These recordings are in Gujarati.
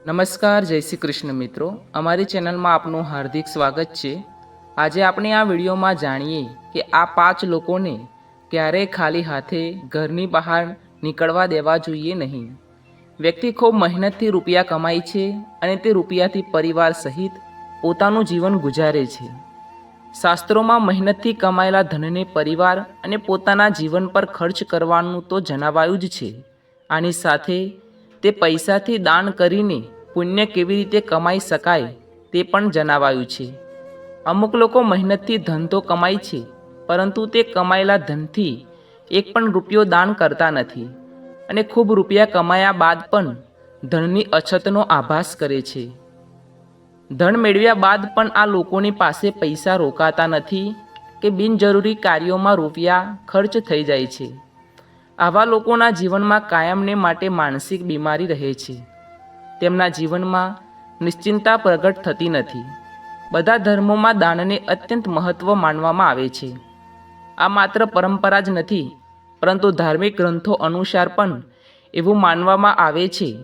નમસ્કાર, જય શ્રી કૃષ્ણ મિત્રો. અમારી ચેનલમાં આપનું હાર્દિક સ્વાગત છે. આજે આપણે આ વિડીયોમાં જાણીએ કે આ પાંચ લોકોને ક્યારેય ખાલી હાથે ઘરની બહાર નીકળવા દેવા જોઈએ નહીં. વ્યક્તિ ખૂબ મહેનતથી રૂપિયા કમાય છે અને તે રૂપિયાથી પરિવાર સહિત પોતાનું જીવન ગુજારે છે. શાસ્ત્રોમાં મહેનતથી કમાયેલા ધનને પરિવાર અને પોતાના જીવન પર ખર્ચ કરવાનું તો જણાવાયું જ છે. આની સાથે તે પૈસાથી દાન કરીને પુણ્ય કેવી રીતે કમાઈ શકાય તે પણ જણાવાયું છે. અમુક લોકો મહેનતથી ધન તો કમાય છે, પરંતુ તે કમાયેલા ધનથી એક પણ રૂપિયો દાન કરતા નથી અને ખૂબ રૂપિયા કમાયા બાદ પણ ધનની અછતનો આભાસ કરે છે. ધન મેળવ્યા બાદ પણ આ લોકોની પાસે પૈસા રોકાતા નથી કે બિનજરૂરી કાર્યોમાં રૂપિયા ખર્ચ થઈ જાય છે. આવા લોકોના જીવનમાં કાયમને માટે માનસિક બીમારી રહે છે. તેમના જીવનમાં નિશ્ચિંતા પ્રગટ થતી નથી. બધા ધર્મોમાં દાનને અત્યંત મહત્ત્વ માનવામાં આવે છે. આ માત્ર પરંપરા જ નથી, પરંતુ ધાર્મિક ગ્રંથો અનુસાર પણ એવું માનવામાં આવે છે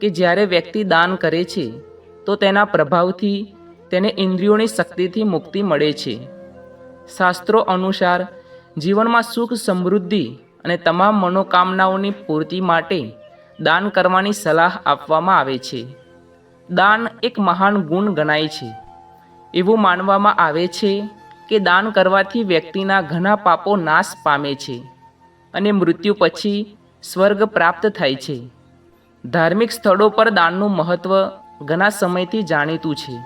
કે જ્યારે વ્યક્તિ દાન કરે છે, તો તેના પ્રભાવથી તેને ઇન્દ્રિયોની શક્તિથી મુક્તિ મળે છે. શાસ્ત્રો અનુસાર જીવનમાં સુખ સમૃદ્ધિ અને તમામ મનોકામનાઓની પૂર્તિ માટે દાન કરવાની સલાહ આપવામાં આવે છે. દાન એક મહાન ગુણ ગણાય છે. એવું માનવામાં આવે છે કે દાન કરવાથી વ્યક્તિના ઘણા પાપો નાશ પામે છે અને મૃત્યુ પછી સ્વર્ગ પ્રાપ્ત થાય છે. ધાર્મિક સ્થળો પર દાનનું મહત્ત્વ ઘણા સમયથી જાણીતું છે.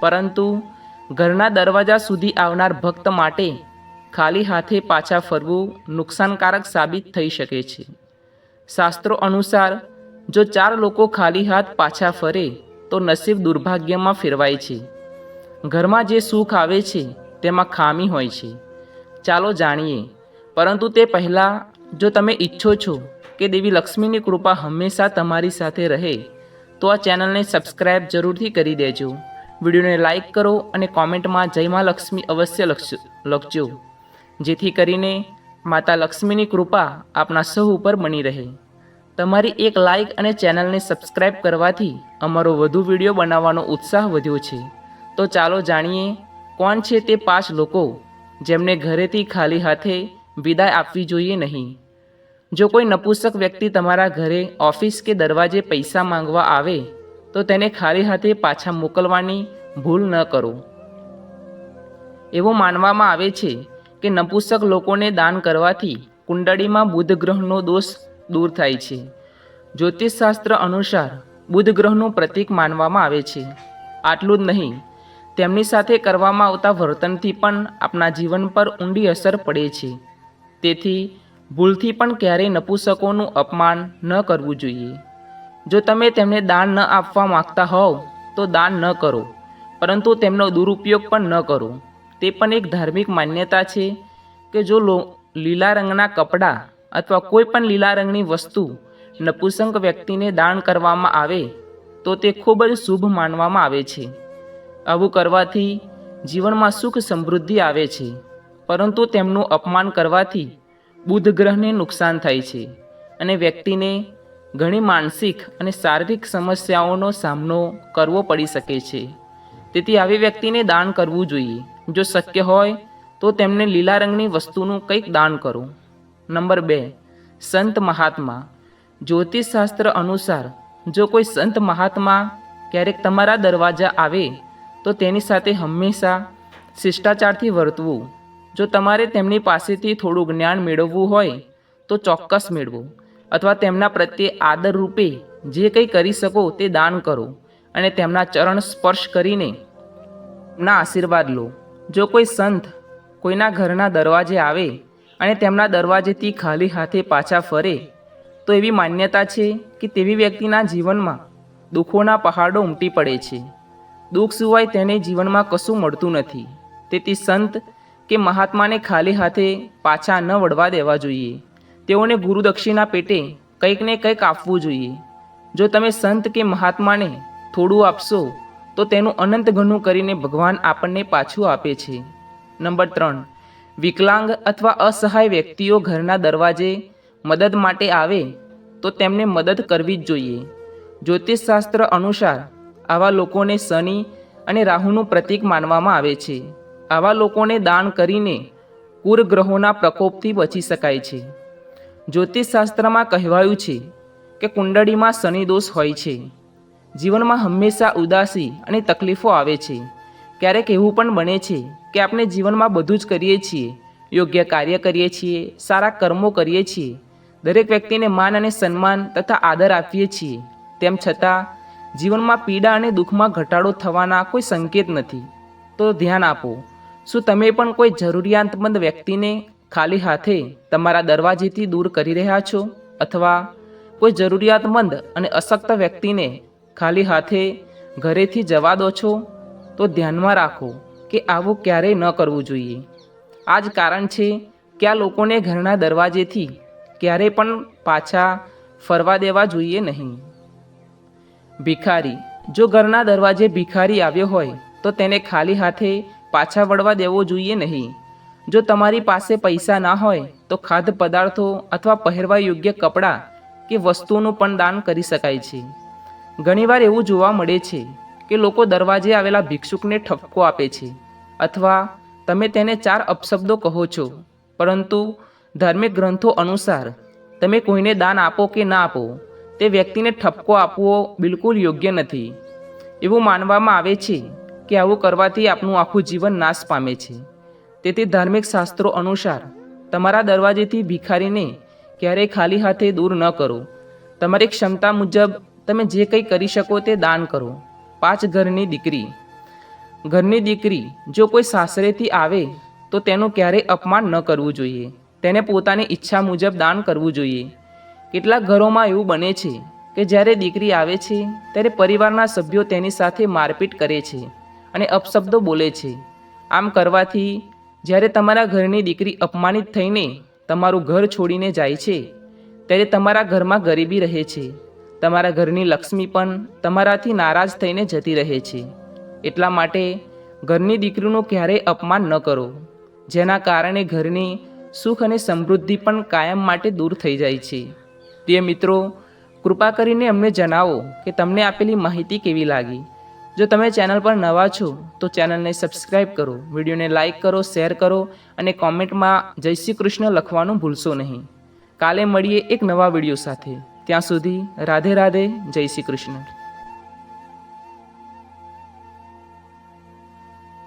પરંતુ ઘરના દરવાજા સુધી આવનાર ભક્ત માટે ખાલી હાથે પાછા ફરવું નુકસાનકારક સાબિત થઈ શકે છે. શાસ્ત્રો અનુસાર, જો ચાર લોકો ખાલી હાથ પાછા ફરે, તો નસીબ દુર્ભાગ્યમાં ફેરવાય છે. ઘરમાં જે સુખ આવે છે, તેમાં ખામી હોય છે. ચાલો જાણીએ. પરંતુ તે પહેલાં, જો તમે ઈચ્છો છો કે દેવી લક્ષ્મીની કૃપા હંમેશા તમારી સાથે રહે, તો આ ચેનલને સબસ્ક્રાઈબ જરૂરથી કરી દેજો. વિડીયોને લાઇક કરો અને કોમેન્ટમાં જય મા લક્ષ્મી અવશ્ય લખજો લખજો. જેથી કરીને માતા લક્ષ્મીની કૃપા આપણા સૌ ઉપર બની રહે. તમારી એક લાઈક અને ચેનલને સબસ્ક્રાઇબ કરવાથી અમારો વધુ વીડિયો બનાવવાનો ઉત્સાહ વધ્યો છે. તો ચાલો જાણીએ કોણ છે તે પાંચ લોકો જેમને ઘરેથી ખાલી હાથે વિદાય આપવી જોઈએ નહીં. જો કોઈ નપુસક વ્યક્તિ તમારા ઘરે ઓફિસ કે દરવાજે પૈસા માંગવા આવે, તો તેને ખાલી હાથે પાછા મોકલવાની ભૂલ ન કરો. એવું માનવામાં આવે છે કે નપુસક લોકોને દાન કરવાથી કુંડળીમાં બુધ ગ્રહનો દોષ દૂર થાય છે. જ્યોતિષશાસ્ત્ર અનુસાર બુધ ગ્રહનું પ્રતીક માનવામાં આવે છે. આટલું જ નહીં, તેમની સાથે કરવામાં આવતા વર્તનથી પણ આપણા જીવન પર ઊંડી અસર પડે છે. તેથી, ભૂલથી પણ ક્યારેય નપુસકોનું અપમાન ન કરવું જોઈએ. જો તમે તેમને દાન ન આપવા માગતા હોવ, તો દાન ન કરો, પરંતુ તેમનો દુરુપયોગ પણ ન કરો. તે પણ એક ધાર્મિક માન્યતા છે કે જો લીલા રંગના કપડાં અથવા કોઈ પણ લીલા રંગની વસ્તુ નપુસંક વ્યક્તિને દાન કરવામાં આવે, તો તે ખૂબ જ શુભ માનવામાં આવે છે. આવું કરવાથી જીવનમાં સુખ સમૃદ્ધિ આવે છે, પરંતુ તેમનું અપમાન કરવાથી બુધ ગ્રહને નુકસાન થાય છે અને વ્યક્તિને ઘણી માનસિક અને શારીરિક સમસ્યાઓનો સામનો કરવો પડી શકે છે. તેથી આવી વ્યક્તિને દાન કરવું જોઈએ. જો શક્ય હોય તો તેમને લીલા રંગની વસ્તુનું કંઈક દાન કરો. નંબર બે, સંત મહાત્મા. જ્યોતિષશાસ્ત્ર અનુસાર, જો કોઈ સંત મહાત્મા ક્યારેક તમારા દરવાજા આવે, તો તેની સાથે હંમેશા શિષ્ટાચારથી વર્તવું. જો તમારે તેમની પાસેથી થોડું જ્ઞાન મેળવવું હોય, તો ચોક્કસ મેળવો. અથવા તેમના પ્રત્યે આદર રૂપે જે કંઈ કરી શકો તે દાન કરો અને તેમના ચરણ સ્પર્શ કરીને ના આશીર્વાદ લો. જો કોઈ સંત કોઈના ઘરના દરવાજે આવે અને તેમના દરવાજેથી ખાલી હાથે પાછા ફરે, તો એવી માન્યતા છે કે તેવી વ્યક્તિના જીવનમાં દુઃખોના પહાડો ઉમટી પડે છે. દુઃખ સિવાય તેને જીવનમાં કશું મળતું નથી. તેથી સંત કે મહાત્માને ખાલી હાથે પાછા ન વળવા દેવા જોઈએ. તેઓને ગુરુદક્ષિણા પેટે કંઈક ને કંઈક આપવું જોઈએ. જો તમે સંત કે મહાત્માને થોડું આપશો તો તેનું અનંત ઘણું કરીને ભગવાન આપણને પાછું આપે છે. નંબર ત્રણ. વિકલાંગ અથવા અસહાય વ્યક્તિઓ ઘરના દરવાજે મદદ માટે આવે તો તેમને મદદ કરવી જ જોઈએ. જ્યોતિષશાસ્ત્ર અનુસાર આવા લોકોને શનિ અને રાહુનું પ્રતીક માનવામાં આવે છે. આવા લોકોને દાન કરીને કુરગ્રહોના પ્રકોપથી બચી શકાય છે. જ્યોતિષશાસ્ત્રમાં કહેવાયું છે કે કુંડળીમાં શનિ દોષ હોય છે. જીવનમાં હંમેશા ઉદાસી અને તકલીફો આવે છે. ક્યારેક એવું પણ બને છે કે આપણે જીવનમાં બધું જ કરીએ છીએ. યોગ્ય કાર્ય કરીએ છીએ, સારા કર્મો કરીએ છીએ. દરેક વ્યક્તિને માન અને સન્માન તથા આદર આપીએ છીએ. તેમ છતાં, જીવનમાં પીડા અને દુઃખમાં ઘટાડો થવાના કોઈ સંકેત નથી. તો ધ્યાન આપો, શું તમે પણ કોઈ જરૂરિયાતમંદ વ્યક્તિને ખાલી હાથે તમારા દરવાજેથી દૂર કરી રહ્યા છો? અથવા કોઈ જરૂરિયાતમંદ અને અશક્ત વ્યક્તિને ખાલી હાથે ઘરેથી જવા દો છો? તો ધ્યાનમાં રાખો કે આવું ક્યારેય ન કરવું જોઈએ. આ જ કારણ છે કે આ લોકોને ઘરના દરવાજેથી ક્યારેય પણ પાછા ફરવા દેવા જોઈએ નહીં. ભિખારી. જો ઘરના દરવાજે ભિખારી આવ્યો હોય, તો તેને ખાલી હાથે પાછા વળવા દેવો જોઈએ નહીં. જો તમારી પાસે પૈસા ના હોય, તો ખાદ્ય પદાર્થો અથવા પહેરવા યોગ્ય કપડાં કે વસ્તુઓનું પણ દાન કરી શકાય છે. ઘણીવાર એવું જોવા મળે છે કે લોકો દરવાજે આવેલા ભિક્ષુકને ઠપકો આપે છે. અથવા તમે તેને ચાર અપશબ્દો કહો છો, પરંતુ ધાર્મિક ગ્રંથો અનુસાર તમે કોઈને દાન આપો કે ના આપો, તે વ્યક્તિને ઠપકો આપવો બિલકુલ યોગ્ય નથી. એવું માનવામાં આવે છે કે આવું કરવાથી આપનું આખું જીવન નાશ પામે છે. તેથી ધાર્મિક શાસ્ત્રો અનુસાર તમારા દરવાજેથી ભિખારીને ક્યારેય ખાલી હાથે દૂર ન કરો. તમારી ક્ષમતા મુજબ તમે જે કંઈ કરી શકો તે દાન કરો. પાંચ ઘરની દીકરી. ઘરની દીકરી જો કોઈ સાસરેથી આવે, તો તેનું ક્યારેય અપમાન ન કરવું જોઈએ. તેને પોતાની ઈચ્છા મુજબ દાન કરવું જોઈએ. કેટલાક ઘરોમાં એવું બને છે કે જ્યારે દીકરી આવે છે, ત્યારે પરિવારના સભ્યો તેની સાથે મારપીટ કરે છે અને અપશબ્દો બોલે છે. આમ કરવાથી જ્યારે તમારા ઘરની દીકરી અપમાનિત થઈને તમારું ઘર છોડીને જાય છે, ત્યારે તમારા ઘરમાં ગરીબી રહે છે. તમારા ઘરની લક્ષ્મી પણ તમારાથી નારાજ થઈને જતી રહે છે. એટલા માટે ઘરની દીકરીનું ક્યારેય અપમાન ન કરો, જેના કારણે ઘરની સુખ અને સમૃદ્ધિ પણ કાયમ માટે દૂર થઈ જાય છે. તે મિત્રો, કૃપા કરીને અમને જણાવો કે તમને આપેલી માહિતી કેવી લાગી? જો તમે ચેનલ પર નવા છો, તો ચેનલને સબસ્ક્રાઈબ કરો, વિડીયોને લાઇક કરો, શેર કરો અને કોમેન્ટમાં જય શ્રી કૃષ્ણ લખવાનું ભૂલશો નહીં. કાલે મળીએ એક નવા વીડિયો સાથે. ત્યાં સુધી રાધે રાધે જય શ્રી કૃષ્ણ.